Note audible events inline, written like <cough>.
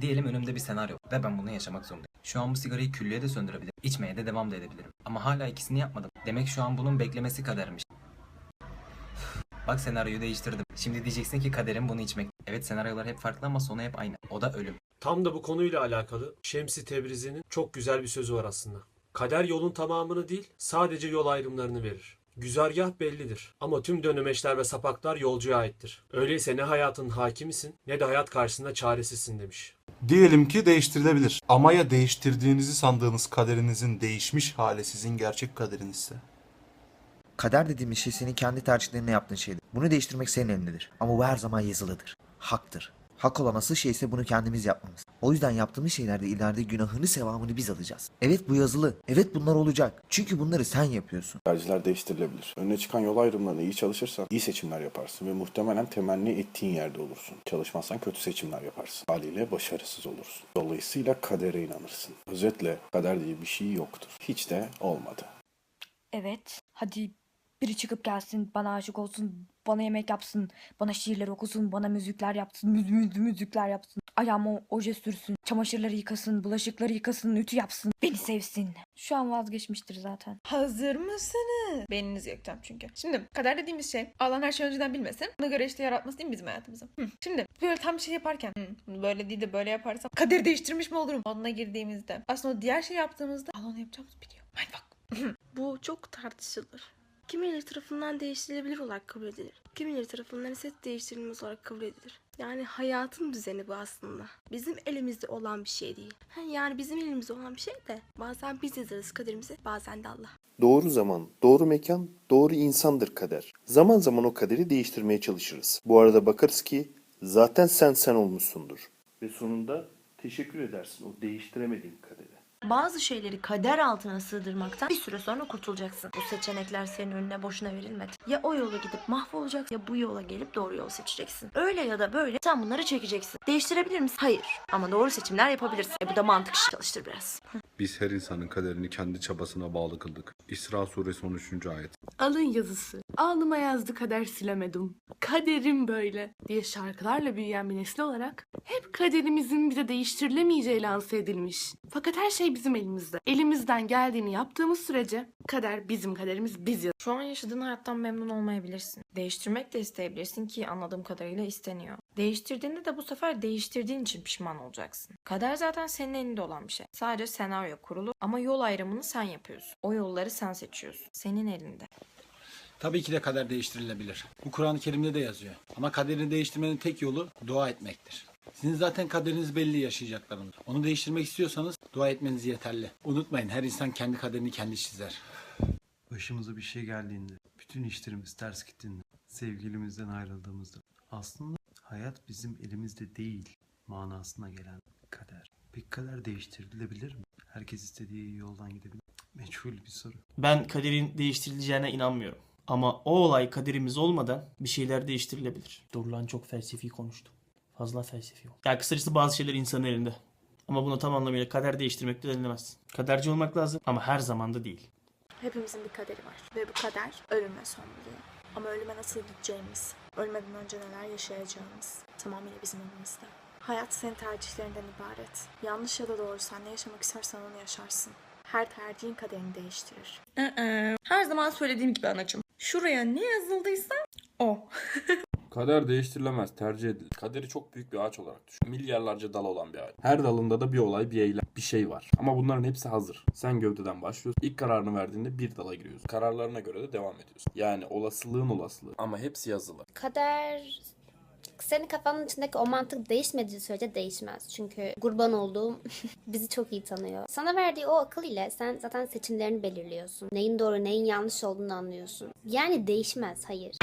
Diyelim önümde bir senaryo ve ben bunu yaşamak zorundayım. Şu an bu sigarayı küllüye de söndürebilirim. İçmeye de devam da edebilirim. Ama hala ikisini yapmadım. Demek şu an bunun beklemesi kadermiş. Bak senaryoyu değiştirdim. Şimdi diyeceksin ki kaderim bunu içmek. Evet senaryolar hep farklı ama sonu hep aynı. O da ölüm. Tam da bu konuyla alakalı Şemsi Tebrizi'nin çok güzel bir sözü var aslında. Kader yolun tamamını değil, sadece yol ayrımlarını verir. Güzergah bellidir ama tüm dönemeçler ve sapaklar yolcuya aittir. Öyleyse ne hayatın hakimisin ne de hayat karşısında çaresizsin demiş. Diyelim ki değiştirilebilir. Ama ya değiştirdiğinizi sandığınız kaderinizin değişmiş hali sizin gerçek kaderinizse? Kader dediğimiz şey senin kendi tercihlerine yaptığın şeydir. Bunu değiştirmek senin elindedir. Ama bu her zaman yazılıdır. Haktır. Hak olan asıl şey ise bunu kendimiz yapmamız. O yüzden yaptığımız şeylerde ileride günahını sevabını biz alacağız. Evet bu yazılı. Evet bunlar olacak. Çünkü bunları sen yapıyorsun. Tercihler değiştirilebilir. Önüne çıkan yol ayrımlarına iyi çalışırsan iyi seçimler yaparsın ve muhtemelen temenni ettiğin yerde olursun. Çalışmazsan kötü seçimler yaparsın. Haliyle başarısız olursun. Dolayısıyla kadere inanırsın. Özetle kader diye bir şey yoktur. Hiç de olmadı. Evet. Hadi biri çıkıp gelsin, bana aşık olsun, bana yemek yapsın, bana şiirler okusun, bana müzikler yapsın, müz müz müzikler yapsın. Ayağıma oje sürsün, çamaşırları yıkasın, bulaşıkları yıkasın, ütü yapsın, beni sevsin. Şu an vazgeçmiştir zaten. Hazır mısınız? Beyninizi yakacağım çünkü. Şimdi kader dediğimiz şey Allah'ın her şeyi önceden bilmesi. Ona göre işte yaratması değil mi bizim hayatımızı? Hı. Şimdi böyle tam bir şey yaparken hı, böyle değil de böyle yaparsam kaderi değiştirmiş mi olurum? Onunla girdiğimizde aslında o diğer şey yaptığımızda Allah onu yapacağımızı biliyor. Mindfuck. Bu çok tartışılır. Kimileri tarafından değiştirilebilir olarak kabul edilir. Kimileri tarafından ise değiştirilmez olarak kabul edilir. Yani hayatın düzeni bu aslında. Bizim elimizde olan bir şey değil. Yani bizim elimizde olan bir şey de bazen biz yazarız kaderimizi bazen de Allah. Doğru zaman, doğru mekan, doğru insandır kader. Zaman zaman o kaderi değiştirmeye çalışırız. Bu arada bakarız ki zaten sen sen olmuşsundur. Ve sonunda teşekkür edersin o değiştiremediğin kadere. Bazı şeyleri kader altına sığdırmaktan bir süre sonra kurtulacaksın. Bu seçenekler senin önüne boşuna verilmedi. Ya o yola gidip mahvolacaksın ya bu yola gelip doğru yol seçeceksin. Öyle ya da böyle sen bunları çekeceksin. Değiştirebilir misin? Hayır. Ama doğru seçimler yapabilirsin. E bu da mantık işi çalıştır biraz. Biz her insanın kaderini kendi çabasına bağlı kıldık. İsra suresi 13. ayet. Alın yazısı. Alnıma yazdı kader silemedim. Kaderim böyle diye şarkılarla büyüyen bir nesil olarak hep kaderimizin bize değiştirilemeyeceği lanse edilmiş. Fakat her şey bizim elimizde. Elimizden geldiğini yaptığımız sürece kader bizim kaderimiz biz yazarız. Şu an yaşadığın hayattan memnun olmayabilirsin. Değiştirmek de isteyebilirsin ki anladığım kadarıyla isteniyor. Değiştirdiğinde de bu sefer değiştirdiğin için pişman olacaksın. Kader zaten senin elinde olan bir şey. Sadece senaryo kurulu ama yol ayrımını sen yapıyorsun. O yolları sen seçiyorsun. Senin elinde. Tabii ki de kader değiştirilebilir. Bu Kur'an-ı Kerim'de de yazıyor. Ama kaderini değiştirmenin tek yolu dua etmektir. Sizin zaten kaderiniz belli yaşayacaklarınız. Onu değiştirmek istiyorsanız dua etmeniz yeterli. Unutmayın her insan kendi kaderini kendi çizer. Başımıza bir şey geldiğinde, bütün işlerimiz ters gittiğinde, sevgilimizden ayrıldığımızda aslında hayat bizim elimizde değil manasına gelen kader. Peki kader değiştirilebilir mi? Herkes istediği yoldan gidebilir mi? Meçhul bir soru. Ben kaderin değiştirileceğine inanmıyorum. Ama o olay kaderimiz olmadan bir şeyler değiştirilebilir. Doğrulan çok felsefi konuştu. Fazla felsefi oldu. Yani kısacası bazı şeyler insanın elinde. Ama bunu tam anlamıyla kader değiştirmek de denilemez. Kaderci olmak lazım ama her zaman da değil. Hepimizin bir kaderi var ve bu kader ölümle son buluyor. Ama ölüme nasıl gideceğimiz, ölmeden önce neler yaşayacağımız tamamıyla bizim elimizde. Hayat senin tercihlerinden ibaret. Yanlış ya da doğru sen ne yaşamak istersen onu yaşarsın. Her tercihin kaderini değiştirir. Her zaman söylediğim gibi anacığım. Şuraya ne yazıldıysa o. <laughs> Kader değiştirilemez, tercih edilir. Kaderi çok büyük bir ağaç olarak düşün. Milyarlarca dal olan bir ağaç. Her dalında da bir olay, bir eylem, bir şey var. Ama bunların hepsi hazır. Sen gövdeden başlıyorsun. İlk kararını verdiğinde bir dala giriyorsun. Kararlarına göre de devam ediyorsun. Yani olasılığın olasılığı. Ama hepsi yazılı. Kader senin kafanın içindeki o mantık değişmediği sürece değişmez. Çünkü kurban olduğum <laughs> bizi çok iyi tanıyor. Sana verdiği o akıl ile sen zaten seçimlerini belirliyorsun. Neyin doğru neyin yanlış olduğunu anlıyorsun. Yani değişmez hayır.